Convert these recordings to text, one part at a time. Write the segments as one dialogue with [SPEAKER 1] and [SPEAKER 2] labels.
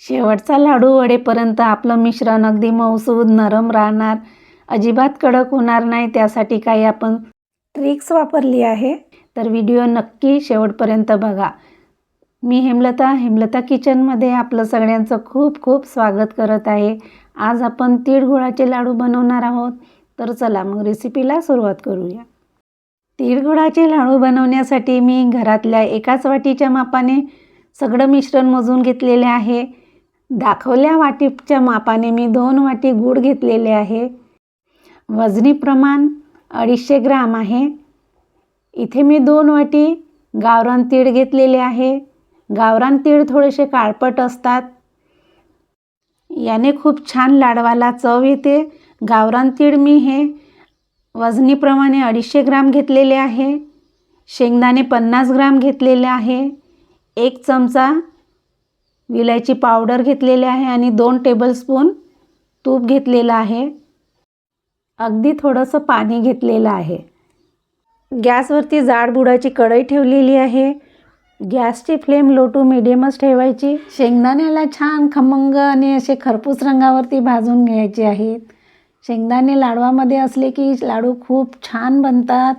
[SPEAKER 1] शेवटचा लाडू वडेपर्यंत आपलं मिश्रण अगदी मऊसूद नरम राहणार. अजिबात कडक होणार नाही त्यासाठी काही आपण ट्रिक्स वापरली आहे. तर व्हिडिओ नक्की शेवटपर्यंत बघा. मी हेमलता हेमलता किचनमध्ये आपलं सगळ्यांचं खूप खूप स्वागत करत आहे. आज आपण तिळगुळाचे लाडू बनवणार आहोत. तर चला मग रेसिपीला सुरुवात करूया. तिळगुळाचे लाडू बनवण्यासाठी मी घरातल्या एकाच वाटीच्या मापाने सगळं मिश्रण मोजून घेतलेले आहे. दाखवल्या वाटीच्या मापाने मी दोन वाटी गूळ घेतलेले आहे. वजनी प्रमाण अडीचशे ग्राम आहे. इथे मी दोन वाटी गावरान तीळ घेतलेले आहे. गावरान तीळ थोडेसे काळपट असतात. याने खूप छान लाडवाला चव येते. गावरान तीळ मी हे वजनीप्रमाणे अडीचशे ग्राम घेतलेले आहे. शेंगदाणे पन्नास ग्राम घेतलेले आहे. एक चमचा विलायची पावडर घेतलेली आहे आणि दोन टेबलस्पून तूप घेतलेलं आहे. अगदी थोडंसं पाणी घेतलेलं आहे. गॅसवरती जाड बुडाची कढई ठेवलेली आहे. गॅसची फ्लेम लो टू मिडियमच ठेवायची. शेंगदाण्याला छान खमंग आणि असे खरपूस रंगावरती भाजून घ्यायचे आहेत. शेंगदाणे लाडवामध्ये असले की लाडू खूप छान बनतात.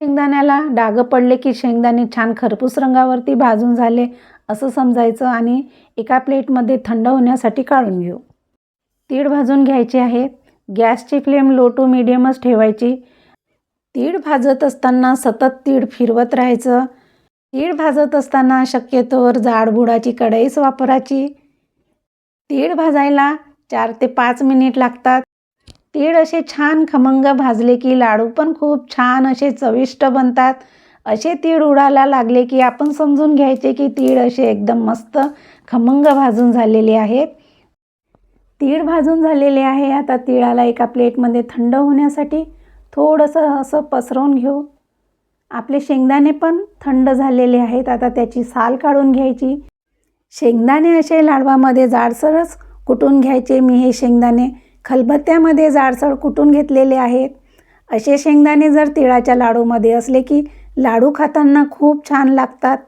[SPEAKER 1] शेंगदाण्याला डागं पडले की शेंगदाणे छान खरपूस रंगावरती भाजून झाले. असं समजायचं आणि एका प्लेटमध्ये थंड होण्यासाठी काढून घेऊ. तीळ भाजून घ्यायचे आहेत गॅसची फ्लेम लो टू मिडियमच ठेवायची. तीळ भाजत असताना सतत तीळ फिरवत राहायचं. तीळ भाजत असताना शक्यतोवर जाड बुडाची कढईच वापरायची. तीळ भाजायला चार ते पाच मिनिट लागतात. तीळ असे छान खमंग भाजले की लाडू पण खूप छान असे चविष्ट बनतात. असे तीळ उडायला लागले की आपण समजून घ्यायचे की तीळ असे एकदम मस्त खमंग भाजून झालेले आहेत. तीळ भाजून झालेले आहे. आता तिळाला एका प्लेटमध्ये थंड होण्यासाठी थोडंसं असं पसरवून घेऊ. आपले शेंगदाणे पण थंड झालेले आहेत. आता त्याची साल काढून घ्यायची. शेंगदाणे असे लाडवामध्ये जाडसरच कुटून घ्यायचे. मी हे शेंगदाणे खलबत्त्यामध्ये जाडसर कुटून घेतलेले आहेत. असे शेंगदाणे जर तिळाच्या लाडूमध्ये असले की लाडू खाताना खूप छान लागतात.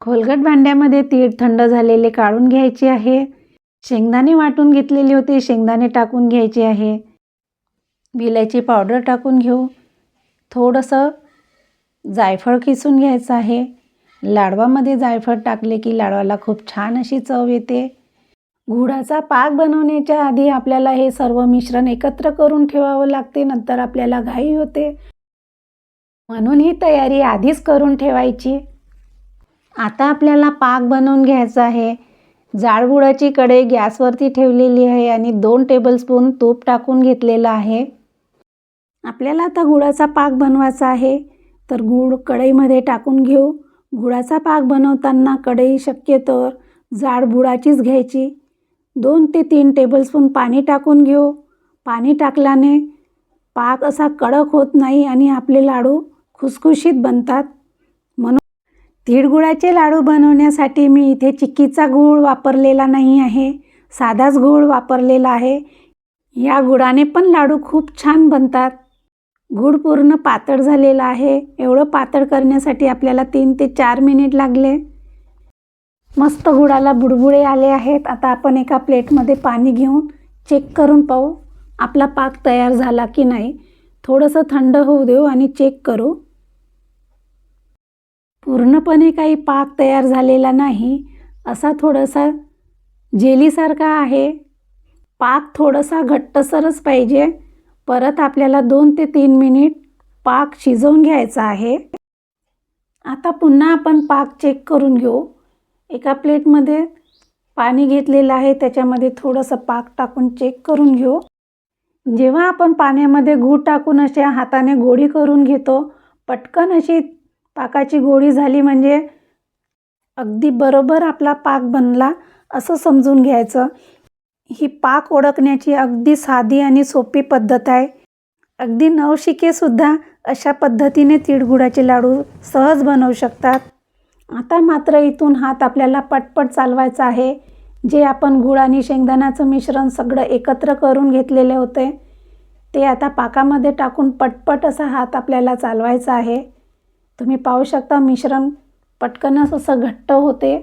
[SPEAKER 1] खोलगट भांड्यामध्ये तीळ थंड झालेले काढून घ्यायचे आहे. शेंगदाणे वाटून घेतलेले होते शेंगदाणे टाकून घ्यायचे आहे. विलायची पावडर टाकून घेऊ. थोडंसं जायफळ किसून घ्यायचं आहे. लाडवामध्ये जायफळ टाकले की लाडवाला खूप छान अशी चव येते. गुळाचा पाक बनवण्याच्या आधी आपल्याला हे सर्व मिश्रण एकत्र करून ठेवावं लागते नंतर आपल्याला घाई होते. म्हणून ही तयारी आधीच करून ठेवायची. आता आपल्याला पाक बनवून घ्यायचा आहे. जाळबुडाची कढई गॅसवरती ठेवलेली आहे आणि दोन टेबलस्पून तूप टाकून घेतलेलं आहे. आपल्याला आता गुळाचा पाक बनवायचा आहे. तर गूळ कढईमध्ये टाकून घेऊ. गुळाचा पाक बनवताना कढई शक्यतोवर जाडबुडाचीच घ्यायची. दोन ते तीन टेबलस्पून पाणी टाकून घेऊ. पाणी टाकल्याने पाक असा कडक होत नाही आणि आपले लाडू खुसखुशीत बनतात. म्हणून तिळगुळाचे लाडू बनवण्यासाठी मी इथे चिक्कीचा गूळ वापरलेला नाही आहे. साधाच गूळ वापरलेला आहे. या गुळाने पण लाडू खूप छान बनतात. गूळ पूर्ण पातळ झालेला आहे. एवढं पातळ करण्यासाठी आपल्याला तीन ते चार मिनिट लागले. मस्त गुळाला बुडबुळे आले आहेत. आता आपण एका प्लेटमध्ये पाणी घेऊन चेक करून पाहू आपला पाक तयार झाला की नाही. थोडंसं थंड होऊ देऊ आणि चेक करू. पूर्णपणे काही पाक तयार झालेला नाही असा थोडासा जेलीसारखा आहे. पाक थोडासा घट्टसरच पाहिजे. परत आपल्याला दोन ते तीन मिनिट पाक शिजवून घ्यायचा आहे. आता पुन्हा आपण पाक चेक करून घेऊ. एका प्लेटमध्ये पाणी घेतलेलं आहे त्याच्यामध्ये थोडंसं पाक टाकून चेक करून घेऊ. जेव्हा आपण पाण्यामध्ये गूळ टाकून अशा हाताने गोळी करून घेतो पटकन अशी पाकाची गोळी झाली म्हणजे अगदी बरोबर आपला पाक बनला असं समजून घ्यायचं. ही पाक ओळखण्याची अगदी साधी आणि सोपी पद्धत आहे. अगदी नवशिकेसुद्धा अशा पद्धतीने तिळगुळाचे लाडू सहज बनवू शकतात. आता मात्र इथून हात आपल्याला पटपट चालवायचा आहे. जे आपण गुळ आणि शेंगदाण्याचं मिश्रण सगळं एकत्र करून घेतलेले होते ते आता पाकामध्ये टाकून पटपट असा हात आपल्याला चालवायचा आहे. तुम्ही पाहू शकता मिश्रण पटकनच असं घट्ट होते.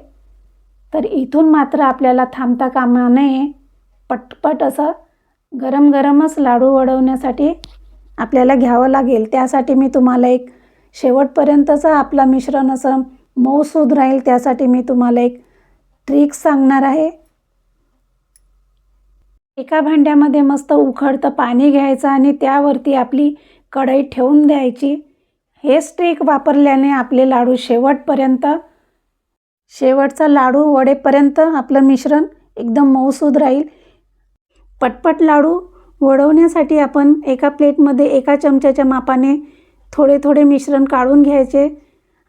[SPEAKER 1] तर इथून मात्र आपल्याला थांबता कामा नये. पटपट असं गरम गरमच लाडू वडवण्यासाठी आपल्याला घ्यावं लागेल. त्यासाठी मी तुम्हाला एक शेवटपर्यंतचं आपलं मिश्रण असं मऊसूद राहील. त्यासाठी मी तुम्हाला एक ट्रिक सांगणार आहे. एका भांड्यामध्ये मस्त उखळतं पाणी घ्यायचं आणि त्यावरती आपली कढई ठेवून द्यायची. हे स्टिक वापरल्याने आपले लाडू शेवटपर्यंत शेवटचा लाडू वडेपर्यंत आपलं मिश्रण एकदम मऊसूद राहील. पटपट लाडू वडवण्यासाठी आपण एका प्लेटमध्ये एका चमच्याच्या मापाने थोडे थोडे मिश्रण काढून घ्यायचे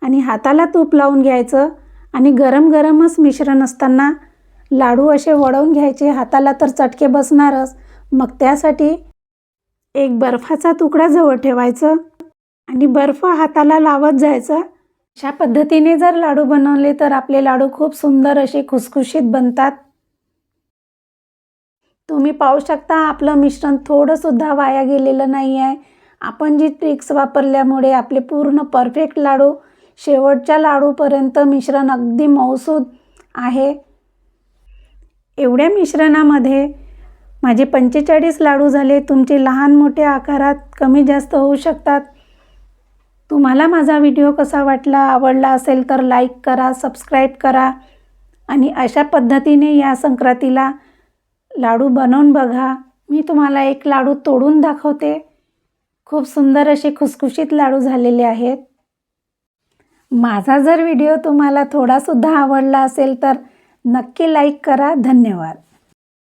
[SPEAKER 1] आणि हाताला तूप लावून घ्यायचं आणि गरम गरमच मिश्रण असताना लाडू असे वळवून घ्यायचे. हाताला तर चटके बसणारच. मग त्यासाठी एक बर्फाचा तुकडा जवळ ठेवायचं. आणि बर्फ हाताला लावत जायचा. अशा पद्धतीने जर लाडू बनवले तर आपले लाडू खूप सुंदर असे खुसखुशीत बनतात. तुम्ही पाहू शकता आपलं मिश्रण थोडंसुद्धा वाया गेलेलं नाही आहे आपण जी ट्रिक्स वापरल्यामुळे आपले पूर्ण परफेक्ट लाडू शेवटच्या लाडूपर्यंत मिश्रण अगदी मऊसूद आहे. एवढ्या मिश्रणामध्ये माझे पंचेचाळीस लाडू झाले. तुमचे लहान मोठ्या आकारात कमी जास्त होऊ शकतात. तुम्हाला माझा व्हिडिओ कसा वाटला आवडला असेल तर लाईक करा सबस्क्राईब करा आणि अशा पद्धतीने या संक्रांतीला लाडू बनवून बघा. मी तुम्हाला एक लाडू तोडून दाखवते. खूप सुंदर असे खुसखुशीत लाडू झालेले आहेत. माझा जर व्हिडिओ तुम्हाला थोडासुद्धा आवडला असेल तर नक्की लाईक करा. धन्यवाद.